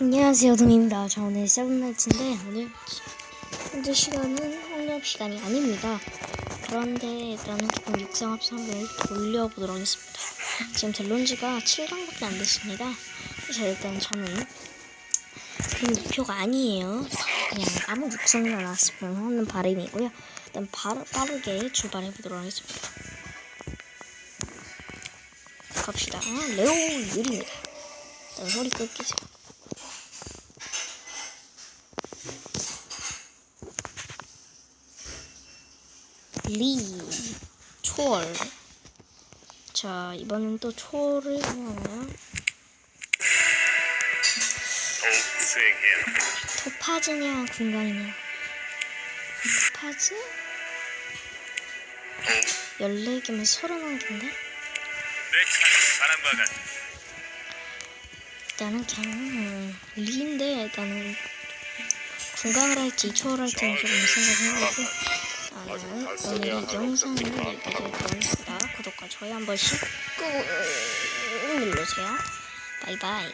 안녕하세요 동입니다. 자 오늘 세븐나이츠인데 오늘 현재 시간은 홍답 시간이 아닙니다. 그런데 일단은 조금 육상 합성을 돌려보도록 하겠습니다. 지금 델론지가 7강밖에 안 됐습니다. 자 일단 저는 그 목표가 아니에요. 그냥 아무 육성이나 나왔으면 하는 바람이고요. 일단 바로 빠르게 출발해 보도록 하겠습니다. 갑시다. 레오 유리입니다. 일단 소리 끌게요. 리 초월 자 이번엔 또 초월을 합니다. 토파즈냐 군강이냐 토파즈? 더욱 14개면 31개인데 내 차는 바람과 같아. 일단은 그냥 음, 리인데 일단은 군강을 할지 초월을 할지는 조금 생각해보고 아, 나는 오늘 이 영상을 여기까지 할 거니까 구독과 좋아요 한 번씩 꾹 눌러주세요. 바이바이